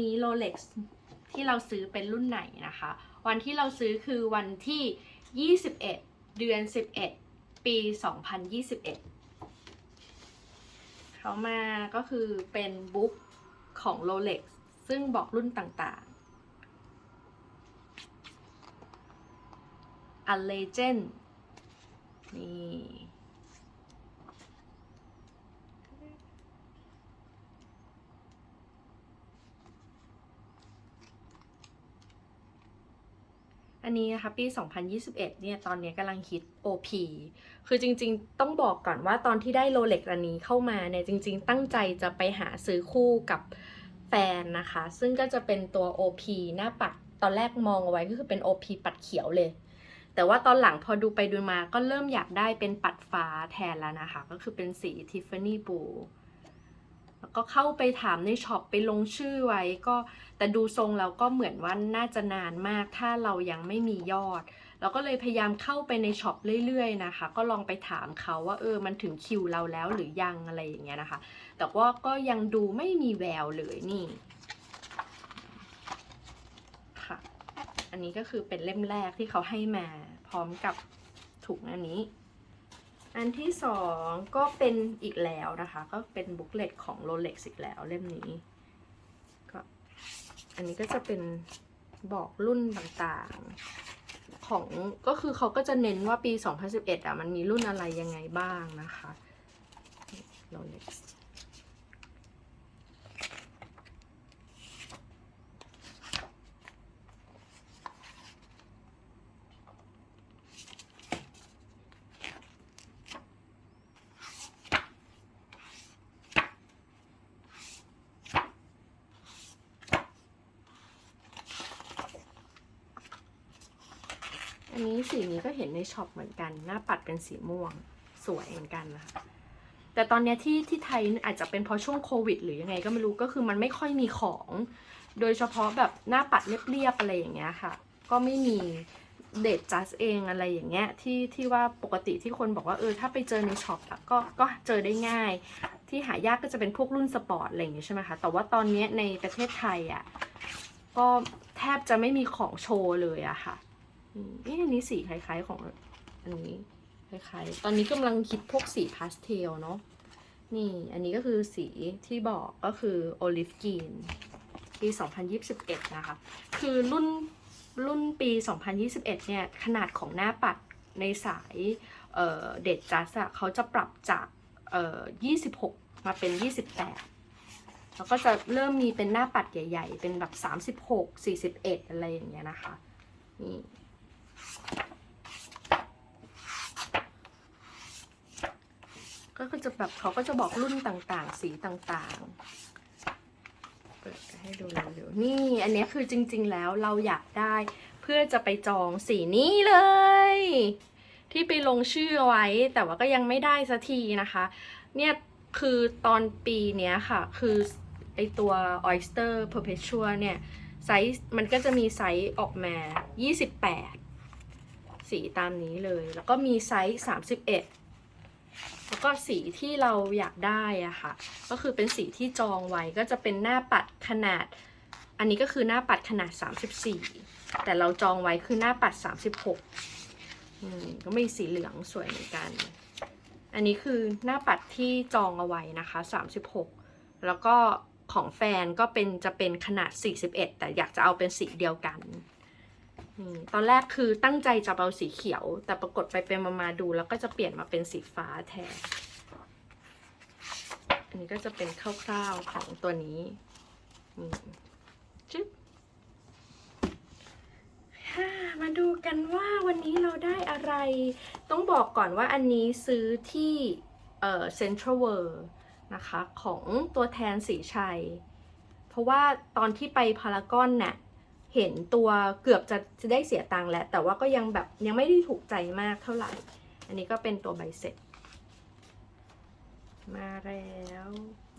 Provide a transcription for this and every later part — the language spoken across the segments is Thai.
นี้โรเล็กซ์ที่เราซื้อเป็นรุ่นไหนนะคะ วันที่เราซื้อคือวันที่ 21 เดือน 11 ปี 2021 เขามาก็คือเป็นบุ๊กของ Rolex ซึ่งบอกรุ่นต่างๆ A Legend นี่ อันนี้นะคะปี 2021 เนี่ยตอนนี้กำลังฮิต OP คือจริงๆ ต้องบอกก่อนว่าตอนที่ได้โรเล็กอันนี้เข้ามาเนี่ยจริง ๆ ตั้งใจจะไปหาซื้อคู่กับแฟนนะคะ ซึ่งก็จะเป็นตัว OP หน้าปัดตอนแรกมองเอาไว้ก็คือเป็น OP ปัดเขียวเลย แต่ว่าตอนหลังพอดูไปดูมาก็เริ่มอยากได้เป็นปัดฟ้าแทนแล้วนะคะ ก็คือเป็นสี Tiffany Blue แล้วก็เข้าไปถามในช็อปไปลงชื่อไว้ก็แต่ดูทรงแล้วก็เหมือนว่าน่าจะนานมาก ถ้าเรายังไม่มียอด เราก็เลยพยายามเข้าไปในช็อปเรื่อยๆนะคะ ก็ลองไปถามเขาว่าเออมันถึงคิวเราแล้วหรือยังอะไรอย่างเงี้ยนะคะ แต่ว่าก็ยังดูไม่มีแววเลยนี่ค่ะ อันนี้ก็คือเป็นเล่มแรกที่เขาให้มาพร้อมกับถุงอันนี้ อันที่สองก็เป็นอีกแล้วนะคะ ก็เป็นบุ๊กเลตของ Rolex อีกแล้วเล่มนี้ ก็อันนี้ก็จะเป็นบอกรุ่นต่างๆ ของก็คือเขาก็จะเน้นว่าปี 2011 อะ มันมีรุ่นอะไรยังไงบ้างนะคะ Rolex นนี้สีนี้ก็เห็นในช็อปเหมือนกัน หน้าปัดเป็นสีม่วง สวยเหมือนกันนะแต่ตอนนี้ที่ที่ไทยอาจจะเป็นเพราะช่วงโควิด หรือยังไงก็ไม่รู้ก็คือมันไม่ค่อยมีของ โดยเฉพาะแบบหน้าปัดเรียบๆอะไรอย่างเงี้ยค่ะ ก็ไม่มีเดทจัสเองอะไรอย่างเงี้ยที่ที่ว่าปกติที่คนบอกว่าเออถ้าไปเจอในช็อปก็ก็เจอได้ง่าย ที่หายากก็จะเป็นพวกรุ่นสปอร์ตอะไรอย่างเงี้ยใช่ไหมคะแต่ว่าตอนนี้ในประเทศไทยอะก็แทบจะไม่มีของโชว์เลยอะค่ะ อืมอันนี้สีคล้าย ๆ ของอันนี้คล้ายๆตอนนี้กำลังคิดพวกสีพาสเทลเนาะนี่อันนี้ก็คือสีที่บอกก็คือโอลิฟกรีนปี 2021 นะคะ คือรุ่นรุ่นปี 2021 เนี่ยขนาดของหน้าปัดในสายเเด็ดจัสอะเขาจะปรับจากเอ่อ26 มาเป็น 28 แล้วก็จะเริ่มมีเป็นหน้าปัดใหญ่ ๆ เป็นแบบ 36 41 อะไรอย่างเงี้ยนะคะนี่ ก็จะแบบเขาก็จะบอกรุ่นต่างๆ สีต่างๆ เปิดให้ดูเร็วๆนี่อันนี้คือจริงๆแล้วเราอยากได้เพื่อจะไปจองสีนี้เลย ที่ไปลงชื่อไว้ แต่ว่าก็ยังไม่ได้สักทีนะคะ เนี่ยคือตอนปีเนี้ยค่ะ คือไอตัว Oyster Perpetual เนี่ยไซส์มันก็จะมีไซส์ออกมา 28 สีตามนี้เลย แล้วก็มีไซส์ 31 แล้วก็สีที่เราอยากได้อะค่ะ ก็คือเป็นสีที่จองไว้ก็จะเป็นหน้าปัดขนาด อันนี้ก็คือหน้าปัดขนาด 34 แต่เราจองไว้คือหน้าปัด 36อืมก็มีสีเหลืองสวยเหมือนกัน อันนี้คือหน้าปัดที่จองเอาไว้นะคะ 36 แล้วก็ของแฟนก็เป็นจะเป็นขนาด 41 แต่อยากจะเอาเป็นสีเดียวกัน ตอนแรกคือตั้งใจจะเอาสีเขียว แต่ปรากฏไปเป็นมามาดู แล้วก็จะเปลี่ยนมาเป็นสีฟ้าแทน อันนี้ก็จะเป็นคร่าวๆของตัวนี้จึ๊บมาดูกันว่าวันนี้เราได้อะไร ต้องบอกก่อนว่าอันนี้ซื้อที่เอ่อเซ็นทรัลเวิร์นะคะ ของตัวแทนสีชัย เพราะว่าตอนที่ไปพารากอนเนี่ย เห็นตัวเกือบจะจะได้เสียตังค์แหละแต่ว่าก็ยังแบบยังไม่ได้ถูกใจมากเท่าไหร่ อันนี้ก็เป็นตัวใบเสร็จ มาแล้ว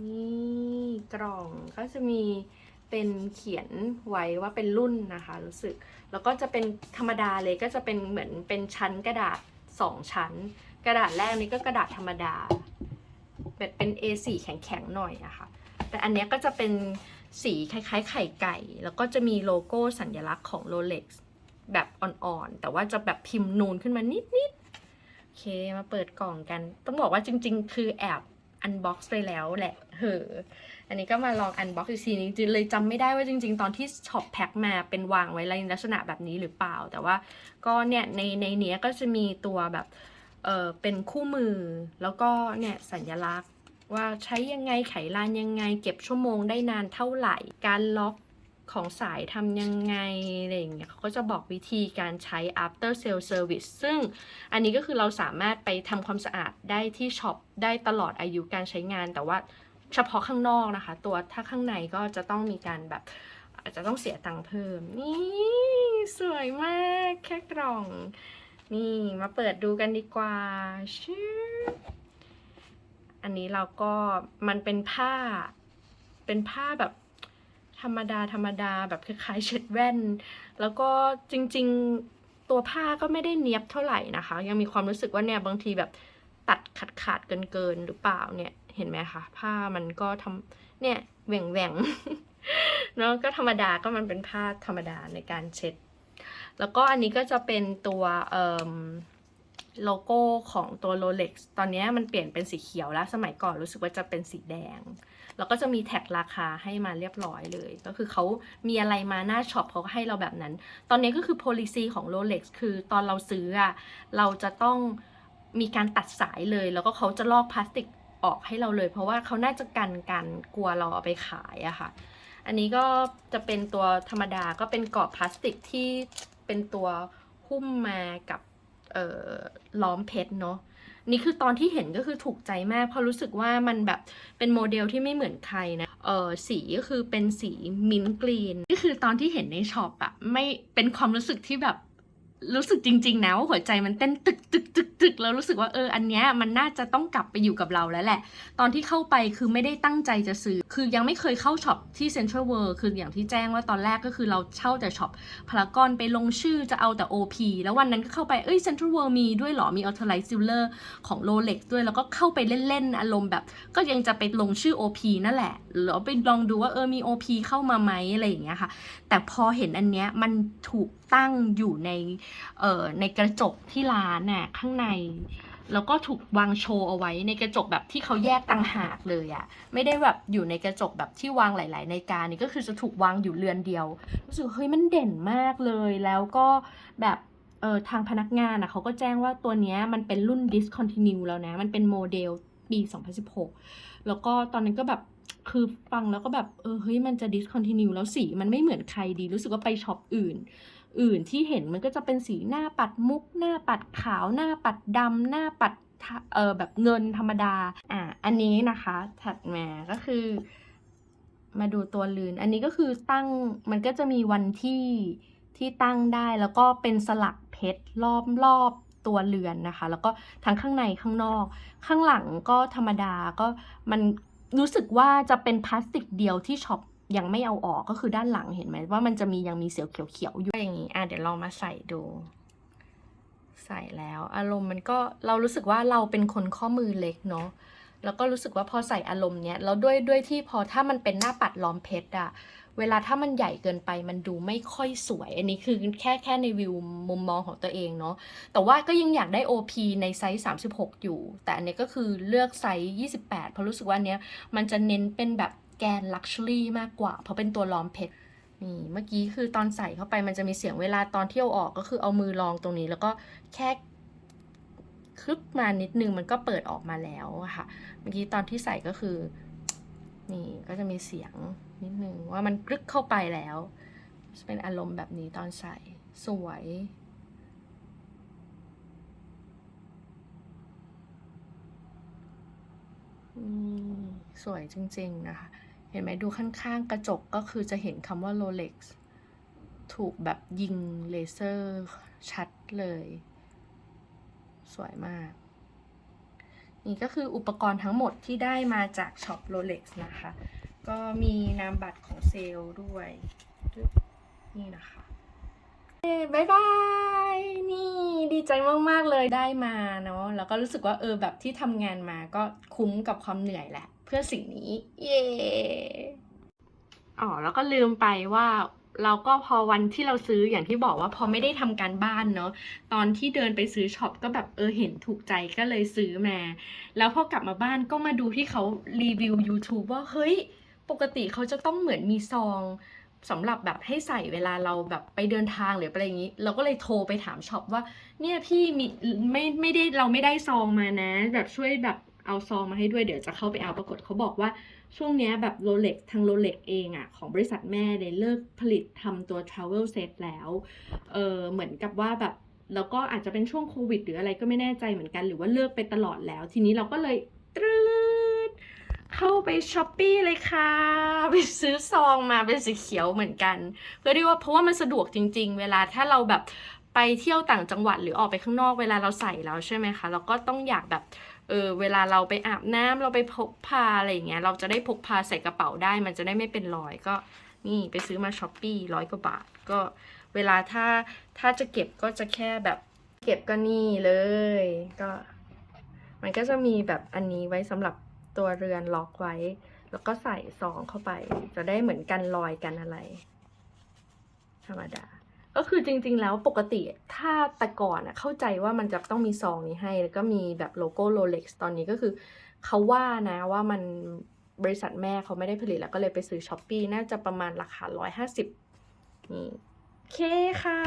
นี่กล่องก็จะมีเป็นเขียนไว้ว่าเป็นรุ่นนะคะ รู้สึก แล้วก็จะเป็นธรรมดาเลยก็จะเป็นเหมือนเป็นชั้นกระดาษสองชั้น กระดาษแรกนี้ก็กระดาษธรรมดาแบบเป็น A4 แข็งๆหน่อยอะค่ะแต่อันเนี้ยก็จะเป็น สีคล้ายๆ ไข่ไก่ แล้วก็จะมีโลโก้สัญลักษณ์ของ Rolex แบบอ่อนๆ แต่ว่าจะแบบพิมพ์นูนขึ้นมานิดๆ โอเคมาเปิดกล่องกัน ต้องบอกว่าจริงๆ คือแอบอันบ็อกซ์ไปแล้วแหละเหออันนี้ก็มาลองอันบ็อกซ์อีกทีนึงเลยจำไม่ได้ว่าจริง ๆ ตอนที่ช็อปแพ็คมาเป็นวางไว้ในลักษณะแบบนี้หรือเปล่า แต่ว่าก็เนี่ยในในเนี้ยก็จะมีตัวแบบเออเป็นคู่มือแล้วก็เนี่ยสัญลักษณ์ ว่าใช้ยังไงไขลานยังไง เก็บชั่วโมงได้นานเท่าไหร่ การล็อกของสายทำยังไงอะไรอย่างเงี้ยเขาก็จะบอกวิธีการใช้ after sale service ซึ่งอันนี้ก็คือเราสามารถไปทำความสะอาดได้ที่ช็อปได้ตลอดอายุการใช้งาน แต่ว่าเฉพาะข้างนอกนะคะ ตัวถ้าข้างในก็จะต้องมีการแบบอาจจะต้องเสียตังค์เพิ่ม นี่สวยมากแค่กล่อง นี่มาเปิดดูกันดีกว่าชื่อ อันนี้เราก็มันเป็นผ้า เป็นผ้าแบบธรรมดาธรรมดาแบบคล้ายๆเช็ดแว่น แล้วก็จริงๆตัวผ้าก็ไม่ได้เนียบเท่าไหร่นะคะ ยังมีความรู้สึกว่าเนี่ยบางทีแบบตัดขาดขาดเกินเกินๆหรือเปล่าเนี่ยเห็นไหมคะผ้ามันก็ทำเนี่ยแหว่งแหว่งๆเนาะก็ธรรมดาก็มันเป็นผ้าธรรมดาในการเช็ด แล้วก็อันนี้ก็จะเป็นตัวเอ่ม โลโก้ของตัว Rolex ตอนนี้มันเปลี่ยนเป็นสีเขียวแล้ว สมัยก่อนรู้สึกว่าจะเป็นสีแดง แล้วก็จะมีแท็กราคาให้มาเรียบร้อยเลย ก็คือเขามีอะไรมาหน้าช็อปเขาก็ให้เราแบบนั้น ตอนนี้ก็คือ policy ของ Rolex คือตอนเราซื้ออะเราจะต้องมีการตัดสายเลย แล้วก็เขาจะลอกพลาสติกออกให้เราเลย เพราะว่าเขาน่าจะกันกันกลัวเราเอาไปขายอะค่ะ อันนี้ก็จะเป็นตัวธรรมดาก็เป็นกรอบพลาสติกที่เป็นตัวหุ้มมากับ ล้อมเพชรเนาะนี่คือตอนที่เห็นก็คือถูกใจมาก เพราะรู้สึกว่ามันแบบเป็นโมเดลที่ไม่เหมือนใครนะเออสีก็คือเป็นสีมิ้นท์กรีนก็คือตอนที่เห็นในช็อปอะไม่เป็นความรู้สึกที่แบบ รู้สึกจริง ๆ นะว่าหัวใจมันเต้นตึกตึกตึกตึกแล้วรู้สึกว่าเอออันเนี้ยมันน่าจะต้องกลับไปอยู่กับเราแล้วแหละ ตอนที่เข้าไปคือไม่ได้ตั้งใจจะซื้อ คือยังไม่เคยเข้าช็อปที่เซ็นทรัลเวิลด์คืออย่างที่แจ้งว่าตอนแรกก็คือเราเช่าแต่ช็อปพารากอนไปลงชื่อจะเอาแต่ OP แล้ววันนั้นก็เข้าไปเอ้ยเซ็นทรัลเวิลด์มีด้วยหรอมีออ t ไลซิลเลอร์ของ Rolex ด้วยแล้วก็เข้าไปเล่นๆอารมณ์แบบ ก็ยังจะไปลงชื่อ OP นั่นแหละหรือไปลองดูว่าเออมี OP เข้ามาไหมอะไรอย่างเงี้ยค่ะ แต่พอเห็นอันเนี้ยมันถูก ตั้งอยู่ในในกระจกที่ร้านน่ะข้างใน แล้วก็ถูกวางโชว์เอาไว้ในกระจกแบบที่เขาแยกต่างหากเลยอะไม่ได้แบบอยู่ในกระจกแบบที่วางหลาย ๆ ในการนี่ก็คือจะถูกวางอยู่เรือนเดียวรู้สึกเฮ้ยมันเด่นมากเลยแล้วก็แบบเออทางพนักงานอะเขาก็แจ้งว่าตัวเนี้ยมันเป็นรุ่น discontinue แล้วนะ มันเป็นโมเดลปี 2016 แล้วก็ตอนนั้นก็แบบคือฟังแล้วก็แบบ เออเฮ้ยมันจะ discontinue แล้วสีมันไม่เหมือนใครดี รู้สึกว่าไปช็อปอื่น อื่นที่เห็นมันก็จะเป็นสีหน้าปัดมุก หน้าปัดขาวหน้าปัดดำหน้าปัดเออแบบเงินธรรมดาอะอันนี้นะคะถัดมาก็คือ มาดูตัวลืน อันนี้ก็คือตั้งมันก็จะมีวันที่ที่ตั้งได้แล้วก็เป็นสลักเพชรรอบรอบตัวเรือนนะคะ แล้วก็ทั้งข้างในข้างนอก ข้างหลังก็ธรรมดาก็มันรู้สึกว่าจะเป็นพลาสติกเดียวที่ช็อป ยังไม่เอาออกก็คือด้านหลังเห็นไหมว่ามันจะมียังมีเสียวเขียวๆอยู่อย่างนี้อะเดี๋ยวลองมาใส่ดู ใส่แล้ว อารมณ์มันก็เรารู้สึกว่าเราเป็นคนข้อมือเล็กเนาะแล้วก็รู้สึกว่าพอใส่อารมณ์เนี้ยแล้วด้วยด้วยที่พอถ้ามันเป็นหน้าปัดล้อมเพชรอะเวลาถ้ามันใหญ่เกินไปมันดูไม่ค่อยสวย อันนี้คือแค่แค่ในวิวมุมมองของตัวเองเนาะแต่ว่าก็ยังอยากได้ OP ในไซส์ 36 อยู่ แต่อันนี้ก็คือเลือกไซส์ 28 เพราะรู้สึกว่าเนี้ยมันจะเน้นเป็นแบบ แกนลักชัวรี่มากกว่า เพราะเป็นตัวล้อมเพชรนี่เมื่อกี้คือตอนใส่เข้าไปมันจะมีเสียงเวลาตอนเที่ยวออกก็คือเอามือรองตรงนี้ แล้วก็แค่คลึบมานิดนึงมันก็เปิดออกมาแล้วค่ะ เมื่อกี้ตอนที่ใส่ก็คือ นี่ก็จะมีเสียงนิดนึงว่ามันกรึกเข้าไปแล้วจะเป็นอารมณ์แบบนี้ตอนใส่สวยสวยจริงๆนะคะ เห็นไหมดูข้างๆ กระจกก็คือจะเห็นคำว่า Rolex ถูกแบบยิงเลเซอร์ชัดเลย สวยมาก นี่ก็คืออุปกรณ์ทั้งหมดที่ได้มาจากช็อป Rolex นะคะ ก็มีนามบัตรของเซลล์ด้วย นี่นะคะ บายบาย นี่ดีใจมากๆเลยได้มาเนาะแล้วก็รู้สึกว่าเออแบบที่ทำงานมาก็คุ้มกับความเหนื่อยแหละ เพื่อสิ่งนี้ เย้อ๋อแล้วก็ลืมไปว่าเราก็พอวันที่เราซื้ออย่างที่บอกว่าพอไม่ได้ทำการบ้านเนาะตอนที่เดินไปซื้อช็อปก็แบบเออเห็นถูกใจก็เลยซื้อมา แล้วพอกลับมาบ้านก็มาดูที่เขารีวิว YouTube ว่าเฮ้ย ปกติเขาจะต้องเหมือนมีซอง สำหรับแบบให้ใส่เวลาเราแบบไปเดินทางหรืออะไรอย่างนี้ เราก็เลยโทรไปถามช็อปว่า เนี่ยพี่มีไม่ไม่ได้เราไม่ได้ซองมานะ แบบช่วยแบบเอาซองมาให้ด้วยเดี๋ยวจะเข้าไปเอาปรากฏเขาบอกว่าช่วงเนี้ยแบบโรเล็กทางโรเล็กเองอะของบริษัทแม่เนี่ยเลิกผลิตทำตัว Travel Set แล้วเออเหมือนกับว่าแบบแล้วก็อาจจะเป็นช่วงโควิด หรืออะไรก็ไม่แน่ใจเหมือนกัน หรือว่าเลิกไปตลอดแล้ว ทีนี้เราก็เลยตรืด เข้าไปช้อปปี้เลยค่ะ ไปซื้อซองมาเป็นสีเขียวเหมือนกัน เพื่อที่ว่าเพราะว่ามันสะดวกจริง ๆ เวลาถ้าเราแบบไปเที่ยวต่างจังหวัดหรือออกไปข้างนอกเวลาเราใส่แล้วใช่ไหมคะ เราก็ต้องอยากแบบเออเวลาเราไปอาบน้ำเราไปพกพาอะไรอย่างเงี้ยเราจะได้พกพาใส่กระเป๋าได้ มันจะได้ไม่เป็นรอยก็นี่ไปซื้อมาช้อปปี้ร้อยกว่าบาท ก็เวลาถ้าถ้าจะเก็บก็จะแค่แบบเก็บก็นี่เลย ก็ มันก็จะมีแบบอันนี้ไว้สำหรับ ตัวเรือนล็อกไว้ แล้วก็ใส่ซองเข้าไป จะได้เหมือนกันรอยกันอะไร ธรรมดา ก็คือจริง ๆ แล้วปกติถ้าแต่ก่อนเข้าใจว่ามันจะต้องมีซองนี้ให้ แล้วก็มีแบบโลโก้โรเล็กซ์ตอนนี้ก็คือเขาว่านะว่ามันบริษัทแม่เขาไม่ได้ผลิตแล้วก็เลยไปซื้อช้อปปีน่าจะประมาณราคาร้อยห้าสิบนี่โอเคค่ะ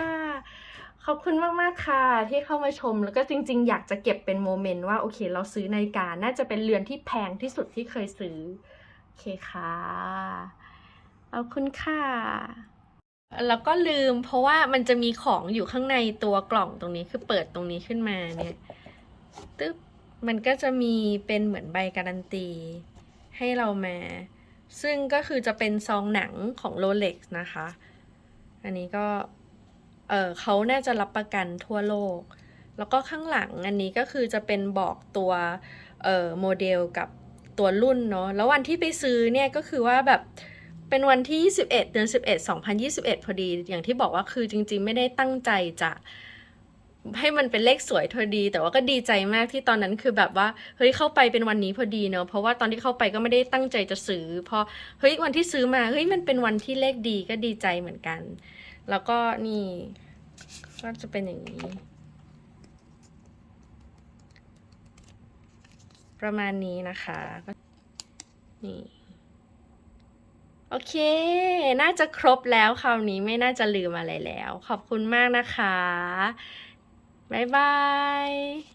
ขอบคุณมากๆค่ะ ที่เข้ามาชมแล้วก็จริง ๆ อยากจะเก็บเป็นโมเมนต์ว่าโอเค เราซื้อนาฬิกาน่าจะเป็นเรือนที่แพงที่สุดที่เคยซื้อ โอเคค่ะ ขอบคุณค่ะแล้วก็ลืมเพราะว่ามันจะมีของอยู่ข้างในตัวกล่องตรงนี้คือเปิดตรงนี้ขึ้นมาเนี่ยตึ๊บมันก็จะมีเป็นเหมือนใบการันตี ให้เรามา ซึ่งก็คือจะเป็นซองหนังของ Rolex นะคะ อันนี้ก็ เออเขาน่าจะรับประกันทั่วโลก แล้วก็ข้างหลังอันนี้ก็คือจะเป็นบอกตัวเออโมเดลกับตัวรุ่นเนาะแล้ววันที่ไปซื้อเนี่ยก็คือว่าแบบเป็นวันที่ 21 เดือน 11 2021 พอดี อย่างที่บอกว่าคือจริง ๆ ไม่ได้ตั้งใจจะให้มันเป็นเลขสวยพอดี แต่ว่าก็ดีใจมากที่ตอนนั้นคือแบบว่าเฮ้ยเข้าไปเป็นวันนี้พอดีเนาะเพราะว่าตอนที่เข้าไปก็ไม่ได้ตั้งใจจะซื้อพอเฮ้ยวันที่ซื้อมาเฮ้ยมันเป็นวันที่เลขดีก็ดีใจเหมือนกัน แล้วก็นี่ก็จะเป็นอย่างนี้ ประมาณนี้นะคะนี่โอเค น่าจะครบแล้วคราวนี้ไม่น่าจะลืมอะไรแล้ว ขอบคุณมากนะคะ บ๊ายบาย